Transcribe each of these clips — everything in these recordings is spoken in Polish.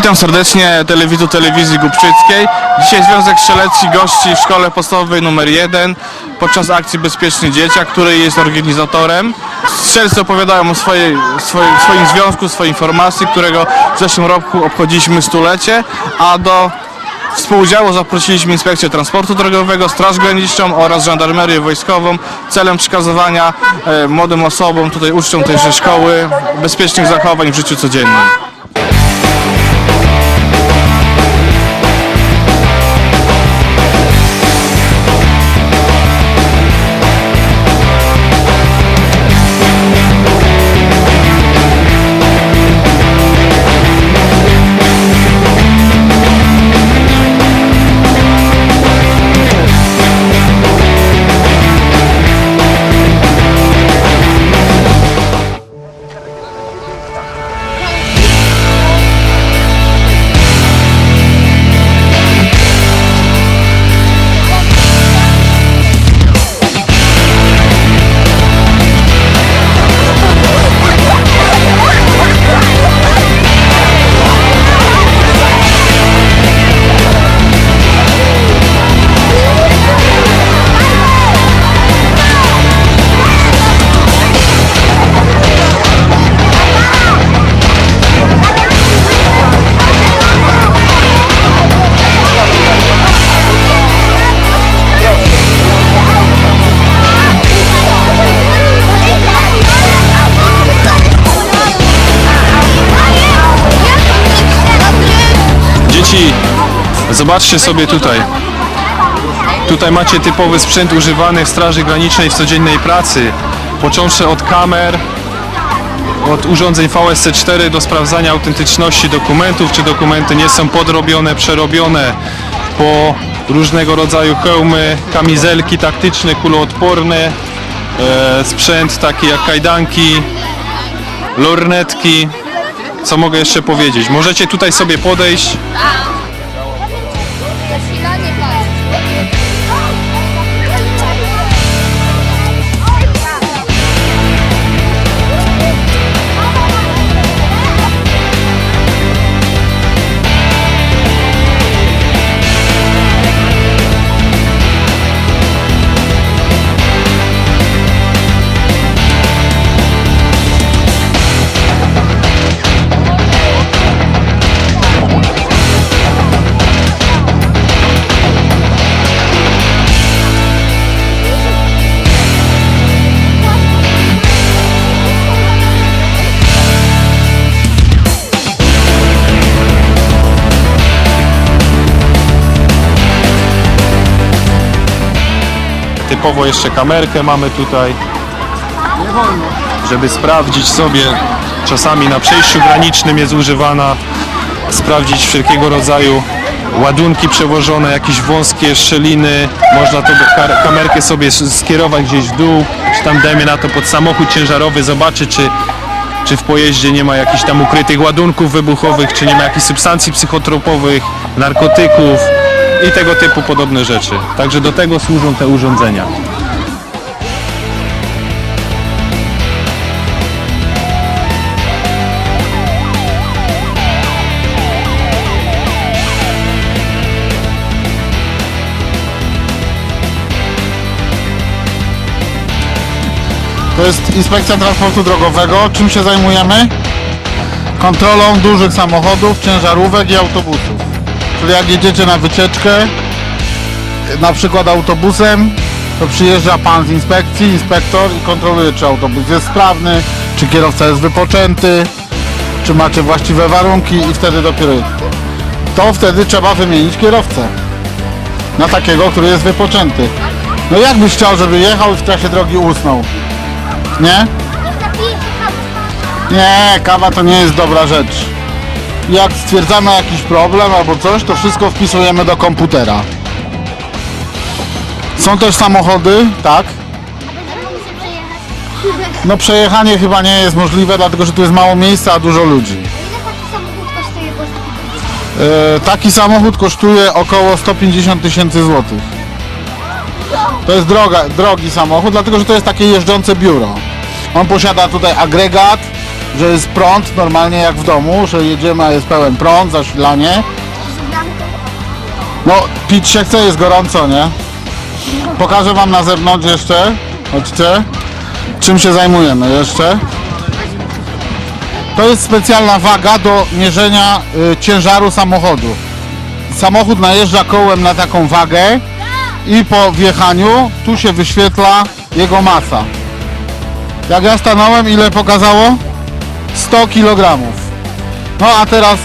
Witam serdecznie telewizor telewizji Głubczyckiej. Dzisiaj Związek Strzelecki gości w szkole podstawowej numer 1 podczas akcji Bezpieczny Dzieciak, której jest organizatorem. Strzelcy opowiadają o swojej, swojej, swoim związku, swojej formacji, którego w zeszłym roku obchodziliśmy stulecie, a do współudziału zaprosiliśmy Inspekcję Transportu Drogowego, Straż Graniczną oraz Żandarmerię Wojskową celem przekazywania e, młodym osobom, tutaj uczniom tejże szkoły, bezpiecznych zachowań w życiu codziennym. Zobaczcie sobie tutaj. Tutaj macie typowy sprzęt używany w Straży Granicznej w codziennej pracy. Począwszy od kamer, od urządzeń VSC4 do sprawdzania autentyczności dokumentów, czy dokumenty nie są podrobione, przerobione, po różnego rodzaju hełmy, kamizelki taktyczne, kuloodporne, e, sprzęt taki jak kajdanki, lornetki. Co mogę jeszcze powiedzieć? Możecie tutaj sobie podejść, Typowo jeszcze kamerkę mamy tutaj, żeby sprawdzić sobie, czasami na przejściu granicznym jest używana, sprawdzić wszelkiego rodzaju ładunki przewożone, jakieś wąskie szczeliny, można to kamerkę sobie skierować gdzieś w dół, czy tam dajmy na to pod samochód ciężarowy, zobaczyć czy, czy w pojeździe nie ma jakichś tam ukrytych ładunków wybuchowych, czy nie ma jakichś substancji psychotropowych, narkotyków i tego typu podobne rzeczy. Także do tego służą te urządzenia. To jest Inspekcja Transportu Drogowego. Czym się zajmujemy? Kontrolą dużych samochodów, ciężarówek i autobusów. Czyli jak jedziecie na wycieczkę, na przykład autobusem, to przyjeżdża pan z inspekcji, inspektor i kontroluje, czy autobus jest sprawny, czy kierowca jest wypoczęty, czy macie właściwe warunki i wtedy dopiero to wtedy trzeba wymienić kierowcę na takiego, który jest wypoczęty. No jak byś chciał, żeby jechał i w czasie drogi usnął? Nie? Nie, kawa to nie jest dobra rzecz. Jak stwierdzamy jakiś problem albo coś, to wszystko wpisujemy do komputera. Są też samochody, tak? No przejechanie chyba nie jest możliwe, dlatego że tu jest mało miejsca, a dużo ludzi. Ile taki samochód kosztuje po E, taki samochód kosztuje około 150 tysięcy złotych. To jest droga, drogi samochód, dlatego że to jest takie jeżdżące biuro. On posiada tutaj agregat, że jest prąd normalnie jak w domu, że jedziemy, a jest pełen prąd, zasilanie. No, pić się chce, jest gorąco, nie? Pokażę wam na zewnątrz jeszcze. Chodźcie. Czym się zajmujemy jeszcze? To jest specjalna waga do mierzenia y, ciężaru samochodu. Samochód najeżdża kołem na taką wagę i po wjechaniu tu się wyświetla jego masa. Jak ja stanąłem, ile pokazało? 100 kg. No a teraz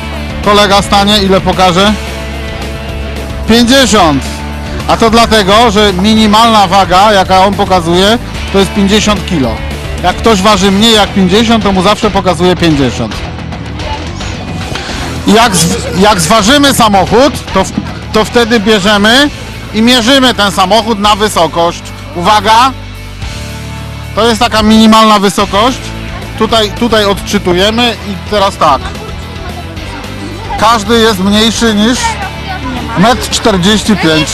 kolega stanie, ile pokaże? 50. A to dlatego, że minimalna waga, jaka on pokazuje, to jest 50 kg. Jak ktoś waży mniej jak 50, to mu zawsze pokazuje 50. I Jak, z, jak zważymy samochód, to, to wtedy bierzemy i mierzymy ten samochód na wysokość. Uwaga! To jest taka minimalna wysokość. Tutaj, tutaj odczytujemy i teraz tak. Każdy jest mniejszy niż 1,45 m.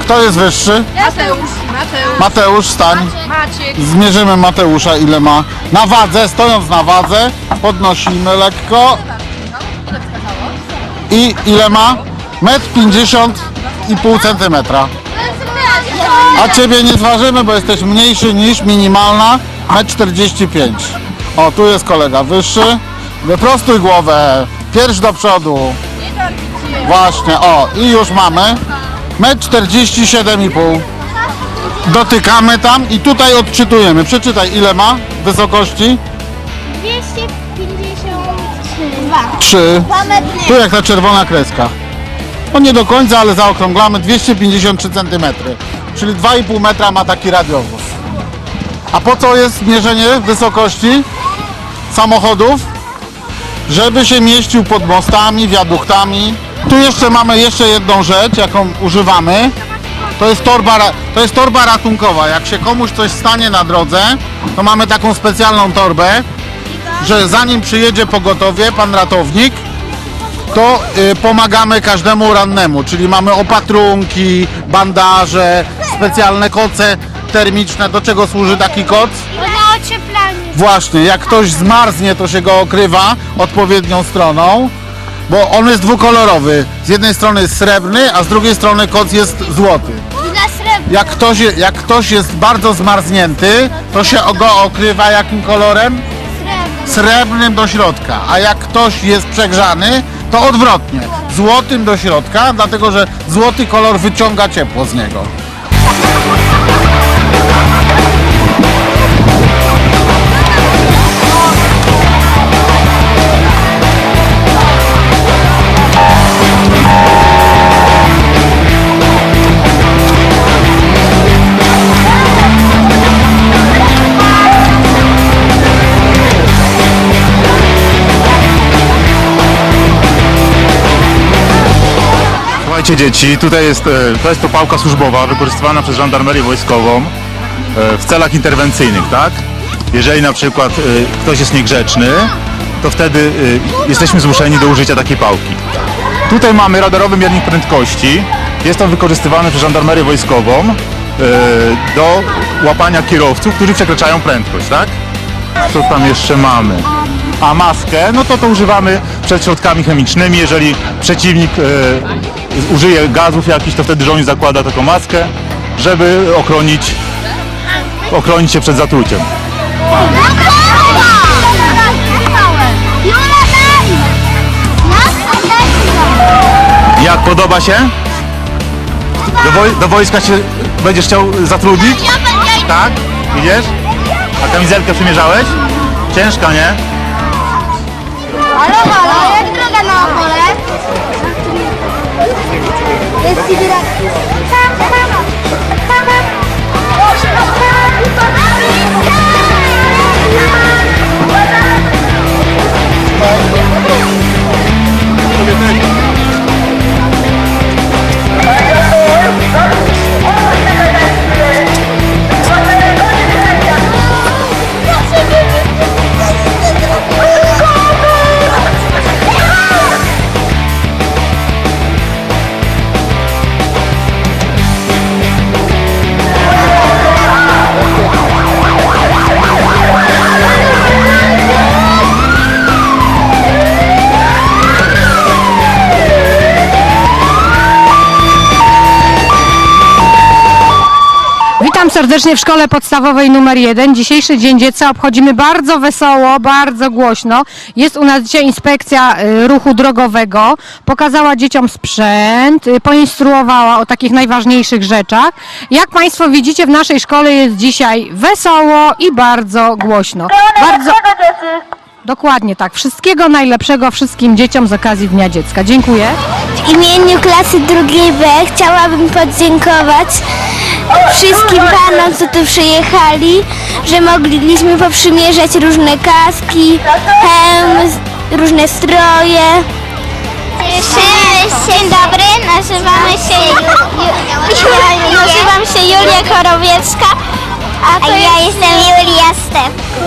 Kto jest wyższy? Mateusz. Mateusz. Mateusz, stań. Maciek. Zmierzymy Mateusza ile ma na wadze, stojąc na wadze, podnosimy lekko i ile ma? 1,50 i pół centymetra. A ciebie nie zważymy, bo jesteś mniejszy niż minimalna 1,45 m. O, tu jest kolega wyższy. Wyprostuj głowę, pierś do przodu. Właśnie, o i już mamy 1,47,5 m. Dotykamy tam i tutaj odczytujemy. Przeczytaj ile ma wysokości? 253. 3. Dwa metry. Tu jak ta czerwona kreska. No nie do końca, ale zaokrąglamy 253 cm. Czyli 2,5 metra ma taki radiowóz. A po co jest mierzenie wysokości samochodów? Żeby się mieścił pod mostami, wiaduktami. Tu jeszcze mamy jeszcze jedną rzecz, jaką używamy. To jest, torba, to jest torba ratunkowa. Jak się komuś coś stanie na drodze, to mamy taką specjalną torbę, że zanim przyjedzie pogotowie, pan ratownik, to y, pomagamy każdemu rannemu, czyli mamy opatrunki, bandaże, specjalne koce termiczne. Do czego służy taki koc? Na ocieplanie. Właśnie, jak ktoś zmarznie, to się go okrywa odpowiednią stroną, bo on jest dwukolorowy. Z jednej strony jest srebrny, a z drugiej strony koc jest złoty. Dla srebrna. Jak ktoś, je- jak ktoś jest bardzo zmarznięty, to się go okrywa jakim kolorem? Srebrna. Srebrnym do środka, a jak ktoś jest przegrzany, to odwrotnie. Złotym do środka, dlatego że złoty kolor wyciąga ciepło z niego. Dzieci, tutaj jest, e, to jest to pałka służbowa wykorzystywana przez żandarmerię wojskową e, w celach interwencyjnych, tak? Jeżeli na przykład e, ktoś jest niegrzeczny, to wtedy jesteśmy zmuszeni do użycia takiej pałki. Tutaj mamy radarowy miernik prędkości. Jest on wykorzystywany przez żandarmerię wojskową do łapania kierowców, którzy przekraczają prędkość, tak? Co tam jeszcze mamy? A maskę, no to to używamy przed środkami chemicznymi. Jeżeli przeciwnik użyje gazów jakichś, to wtedy żołnierz zakłada taką maskę, żeby ochronić, ochronić się przed zatruciem. Jak podoba się? Do, woj- do wojska się będziesz chciał zatrudnić? Tak? Idziesz? A kamizelkę przymierzałeś? Ciężka, nie? Halo, halo, jak droga na opole? Jest serdecznie w szkole podstawowej numer 1. Dzisiejszy Dzień Dziecka obchodzimy bardzo wesoło, bardzo głośno. Jest u nas dzisiaj inspekcja y, ruchu drogowego. Pokazała dzieciom sprzęt, y, poinstruowała o takich najważniejszych rzeczach. Jak Państwo widzicie, w naszej szkole jest dzisiaj wesoło i bardzo głośno. Bardzo... Dokładnie tak. Wszystkiego najlepszego wszystkim dzieciom z okazji Dnia Dziecka. Dziękuję. W imieniu klasy drugiej B chciałabym podziękować wszystkim panom, co tu przyjechali, że mogliśmy poprzymierzać różne kaski, hełm, różne stroje. Dzień dobry, nazywamy się nazywam się Julia Chorowiecka, a, to ja jestem Julia Stepku.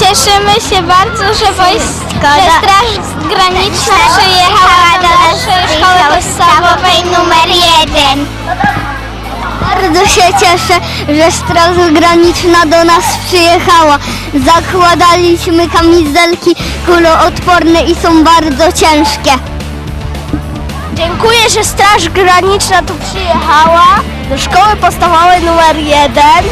Cieszymy się bardzo, że, wojsk, że Straż Graniczna przyjechała do naszej szkoły podstawowej numer jeden. Bardzo się cieszę, że Straż Graniczna do nas przyjechała. Zakładaliśmy kamizelki kuloodporne i są bardzo ciężkie. Dziękuję, że Straż Graniczna tu przyjechała do szkoły podstawowej numer jeden.